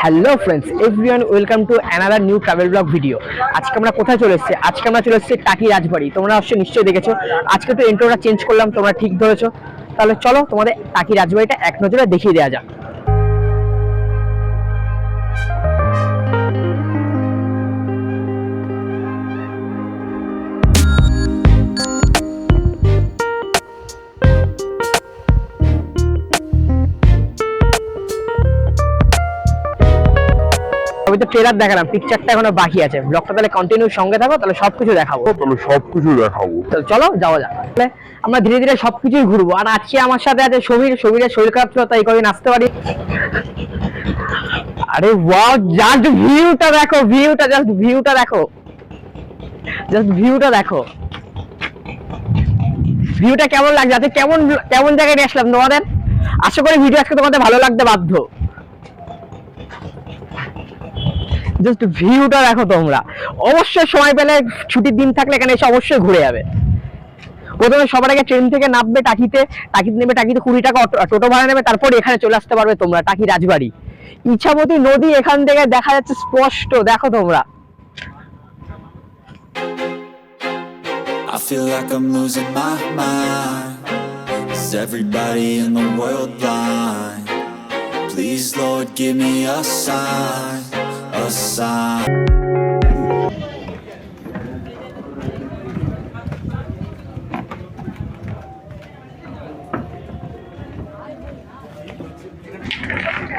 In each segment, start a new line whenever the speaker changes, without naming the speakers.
Hello friends everyone welcome to another new travel vlog video আজকে আমরা কোথায় চলে এসেছি? আজকে আমরা চলে এসেছি টাকি রাজবাড়ি। তোমরা অবশ্যই নিশ্চয়ই দেখেছ। আজকে তো এন্ট্রোটা চেঞ্জ করলাম, তোমরা ঠিক ধরেছো। তাহলে চলো তোমাদের টাকি রাজবাড়িটা এক নজরে দেখিয়ে দেওয়া যাক। আমি তো ট্রেলার দেখালাম পিকচারটা এখনও বাকি আছে। ব্লগটা তাহলে কন্টিনিউ সঙ্গে থাকো তাহলে সবকিছু দেখাবো।
তাহলে সবকিছু দেখাবো।
তো চলো যাওয়া যাক। তাহলে আমরা ধীরে ধীরে সবকিছুই ঘুরবো। আর আজকে আমার সাথে আছে সমীর সমীরের শরীর খারাপ ছিল তাই কদিন আসতে পারি। আরে ওয়াও জাস্ট ভিউটা দেখো ভিউটা জাস্ট ভিউটা দেখো। জাস্ট ভিউটা দেখো। ভিউটা কেমন লাগছে? আজকে কেমন কেমন জায়গায় নিয়ে আসলাম তোমাদের? আশা করি ভিডিও আজকে তোমাদের ভালো লাগতে বাধ্য। জাস্ট ভিউটা দেখো তোমরা। অবশ্যই সময় পেলে ছুটির দিন থাকলে এখানে এসে অবশ্যই ঘুরে যাবে। প্রথমে সবার আগে ট্রেন থেকে নামবে টাকিতে। টাকিতে নেবে টাকিতে কুড়ি টাকা টোটো ভাড়া নেবে তারপর এখানে চলে আসতে পারবে তোমরা টাকি রাজবাড়ি। ইচ্ছামতি নদী এখান থেকে দেখা যাচ্ছে স্পষ্ট দেখো তোমরা।
I feel like I'm losing my mind. Is everybody in the world blind? Please, Lord, give me a sign, a sign.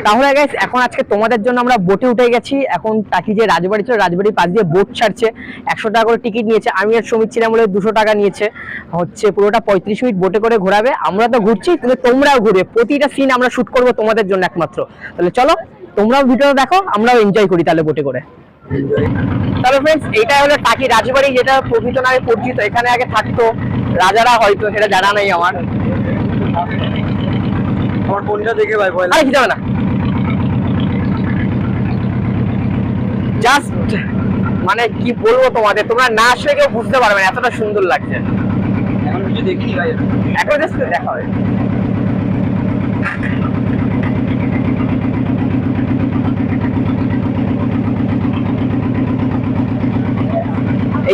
তাহলে গাইস এখন আজকে তোমাদের জন্য আমরা বোটে উঠে গেছি। এখন টাকি যে রাজবাড়ি ছিল, রাজবাড়ির পাশ দিয়ে বোট ছাড়ছে। একশো টাকা করে টিকিট নিয়েছে। আমি আর সমিত ছিলাম বলে দুশো টাকা নিয়েছে। হচ্ছে পুরোটা পঁয়ত্রিশ মিনিট বোটে করে ঘোরাবে। আমরা তো ঘুরছি, কিন্তু তোমরাও ঘুরবে। প্রতিটা সিন আমরা শুট করব তোমাদের জন্য একমাত্র। তাহলে চলো। তোমরাও ভিডিও দেখো আমরাও এনজয় করি তাহলে বোটে করে। তাহলে ফ্রেন্ডস এটা হলো টাকি রাজবাড়ি যেটা প্রকৃত নামে পরিচিত। এখানে আগে থাকতো রাজারা হয়তো সেটা জানা নেই আমার।
আমার ফোনটা দেখে ভাই ভয়
না। জাস্ট মানে কি বলব তোমাদের তোমরা না আসলে কেউ বুঝতে পারবে না এতটা সুন্দর লাগছে।
এখন কিছু দেখিনি ভাই।
এখন জাস্ট দেখা হবে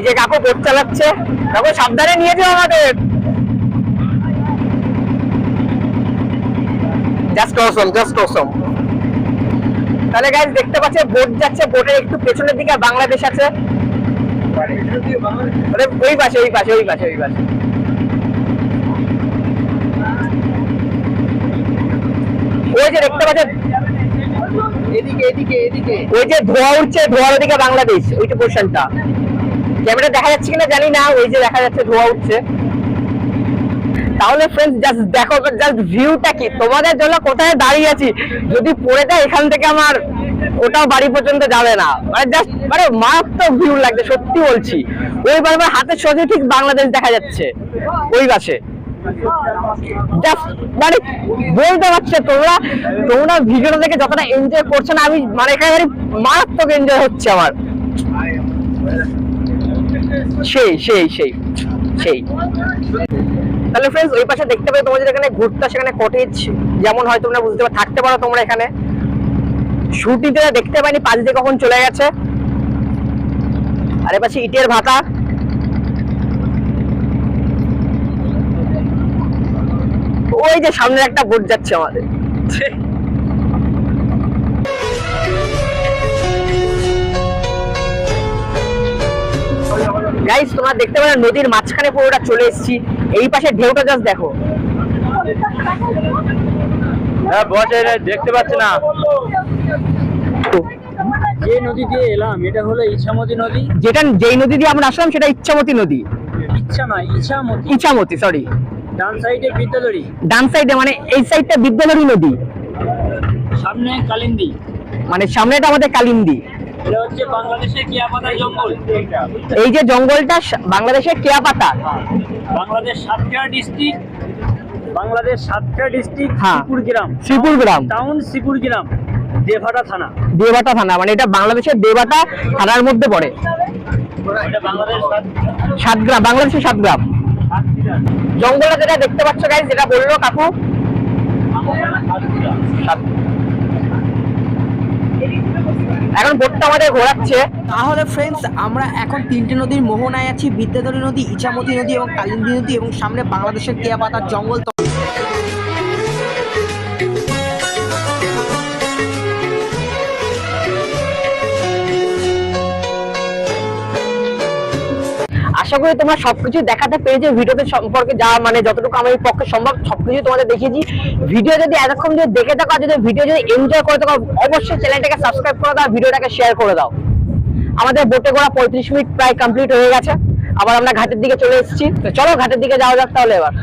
যে কাকু বোট চালাচ্ছে কাকু সাবধানে নিয়ে যাও আমাদের। জাস্ট অসম জাস্ট অসম তাহলে গাইজ দেখতে পাচ্ছে বোট যাচ্ছে বোটের একটু পেছনের দিকে বাংলাদেশ আছে। ওই পাশে ওই পাশে ওই পাশে ওই পাশে। ওই যে দেখতে
এদিকে এদিকে এদিকে।
ওই যে ধোয়া উঠছে ধোয়ার ওদিকে বাংলাদেশ ওইটা পোর্শনটা ক্যামেরা দেখা যাচ্ছে কিনা জানি না, ওই যে দেখা যাচ্ছে ধোয়া উঠছে। তাহলে ফ্রেন্ডস জাস্ট দেখো জাস্ট ভিউটা কি? তোমাদের জন্য কোথায় দাঁড়িয়ে আছি? যদি পড়ে যায় এখান থেকে আমার, ওটাও বাড়ি পর্যন্ত যাবে না। মানে জাস্ট মানে মারাত্মক ভিউ লাগছে, সত্যি বলছি। ওই বারবার হাতের সোজা ঠিক বাংলাদেশ দেখা যাচ্ছে, ওই পাশে। জাস্ট মানে বলতে পারছে, তোমরা তোমরা ভিডিওটা দেখে যতটা এনজয় করছ না, আমি মানে একেবারে মারাত্মক এনজয় হচ্ছে আমার। সেই সেই সেই সেই। তাহলে ফ্রেন্ডস ওই পাশে দেখতে পাবে সেখানে কটেজ যেমন হয়, তোমরা বুঝতে পারো থাকতে পারো তোমরা এখানে। ছুটিতে দেখতে পাইনি, পাঁচ দিয়ে কখন চলে গেছে। আর পাশে ইটের ভাতা ওই যে সামনে একটা বোট যাচ্ছে আমাদের। গাইস তোমরা দেখতে পারো নদীর মাঝখানে পুরোটা চলে এসেছি। এই পাশে ঢেউটা জাস্ট দেখো।
হ্যাঁ বস দেখতে পাচ্ছি না। যে নদী দিয়ে এলাম এটা হলো ইছামতি নদী।
যেটা যেই নদী দিয়ে আমরা আসলাম সেটা ইচ্ছামতি নদী।
ইচ্ছা নয় ইছামতি।
ইচ্ছামতি সরি
ডান সাইডে বিদ্যালয়ী
ডান সাইডে মানে এই সাইডটা বিদ্যাধরী নদী।
সামনে কালিন্দি।
মানে সামনেটা আমাদের কালিন্দি। এই যে জঙ্গলটা বাংলাদেশের কেয়াপাতা।
বাংলাদেশ সাতক্ষীরা ডিস্ট্রিক্ট বাংলাদেশ সাতক্ষীরা ডিস্ট্রিক্ট
হ্যাঁ।
শ্রীপুর গ্রাম।
শ্রীপুর গ্রাম।
টাউন শ্রীপুর গ্রাম দেভাটা থানা।
দেবাটা থানা মানে এটা বাংলাদেশের দেবাটা থানার মধ্যে পড়ে। সাতগ্রাম বাংলাদেশের সাতগ্রাম। জঙ্গলে যেটা দেখতে পাচ্ছ গাইজ যেটা বলল কাকু?
সাতক্ষীরা।
সাত- এখন বোটটা আমাদের ঘোরাচ্ছে।
তাহলে ফ্রেন্ডস আমরা এখন তিনটে নদীর মোহনায় আছি। বিদ্যাধরী নদী, ইছামতি নদী এবং কালিন্দী নদী এবং সামনে বাংলাদেশের টিয়া পাতার জঙ্গল।
আশা করি তোমরা সবকিছু দেখাতে পেরেছ, ভিডিওতে সম্পর্কে যা মানে যতটুকু আমার পক্ষে সম্ভব সবকিছু তোমাদের দেখিয়েছি। ভিডিও যদি এতক্ষণ যদি দেখে থাকো যদি ভিডিও যদি এনজয় করে থাকো, অবশ্যই চ্যানেলটাকে সাবস্ক্রাইব করে দাও, ভিডিওটাকে শেয়ার করে দাও। আমাদের বোটে গোড়া পঁয়ত্রিশ মিনিট প্রায় কমপ্লিট হয়ে গেছে। আবার আমরা ঘাটের দিকে চলে এসেছি। চলো ঘাটের দিকে যাওয়া যাক তাহলে এবার।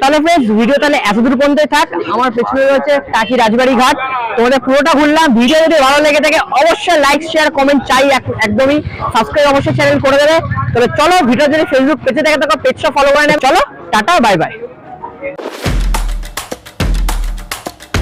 তাহলে ফ্রেন্ডস ভিডিও তাহলে এতদূর পর্যন্তই থাক। আমার পেছনে রয়েছে কাকি রাজবাড়ি ঘাট। তোমাদের পুরোটা ঘুরলাম ভিডিও যদি ভালো লেগে থাকে, অবশ্যই লাইক শেয়ার কমেন্ট চাই এক- একদমই। সাবস্ক্রাইব অবশ্যই চ্যানেল করে দেবে। তবে চলো ভিডিও যদি ফেসবুক পেজে থাকে থাকো পেজটা ফলো করে নেবে। চলো, টাটা বাই বাই